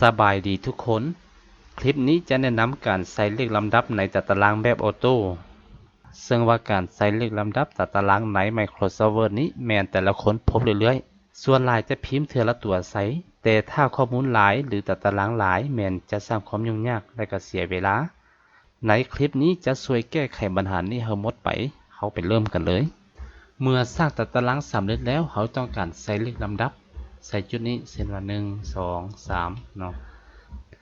สบายดีทุกคน คลิปนี้จะแนะนำการใส่เลขลำดับในจัดตารางแบบออโต้ ซึ่งว่าการใส่เลขลำดับจัดตารางใน Microsoft Word นี้แม่นแต่ละคนพบเรื่อยๆ ส่วนหลายจะพิมพ์เทือละตัวใส่ แต่ถ้าข้อมูลหลายหรือจัดตารางหลายแม่นจะสร้างความยุ่งยากและก็เสียเวลา ในคลิปนี้จะช่วยแก้ไขปัญหานี้ให้หมดไป เขาไปเริ่มกันเลย เมื่อสร้างจัดตารางสำเร็จแล้วเขาต้องการใส่เลขลำดับ ใส่จุดนี้เช่นว่าหนึ่งสองสามเนาะ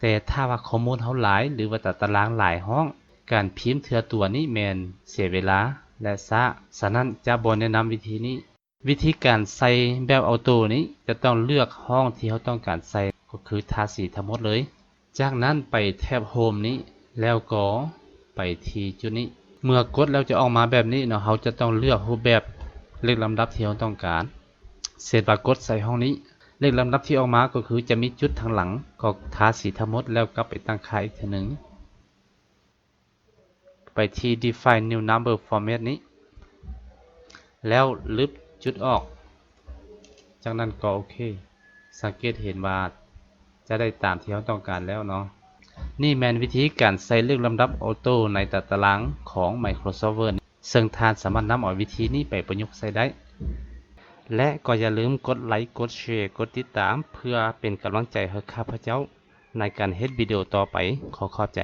แต่ถ้าว่าข้อมูลเขาหลาย หรือว่าตัดตารางหลายห้อง การพิมพ์เทือตัวนี้แมนเสียเวลาและช้าฉะนั้นจะบนแนะนำวิธีนี้ วิธีการใส่แบบออโต้นี้จะต้องเลือกห้องที่เขาต้องการใส่ก็คือทาสีทั้งหมดเลย จากนั้นไปแท็บโฮมนี้ แล้วก็ไปที่จุดนี้ เมื่อกดแล้วจะออกมาแบบนี้เนาะเขาจะต้องเลือกรูปแบบเลขลำดับที่เขาต้องการ เสร็จปากฏใส่ห้องนี้ เลขลำดับที่ออกมาก็คือจะมีจุดทางหลังก็ทาสีทั้งหมดแล้วกลับไปตั้งค่าอีกทีหนึ่งไปที่ define new number format นี้ แล้วลบจุดออก จากนั้นก็โอเค สังเกตเห็นว่าจะได้ตามที่เราต้องการแล้วเนาะนี่แมนวิธีการใส่เลขลำดับออโต้ในตารางของ Microsoft Word ซึ่งทานสามารถนำเอาวิธีนี้ไปประยุกต์ใช้ได้ และก็อย่าลืมกดไลค์ กดแชร์ กดติดตาม เพื่อเป็นกำลังใจให้ข้าพเจ้าในการเฮ็ดวิดีโอต่อไป ขอขอบใจ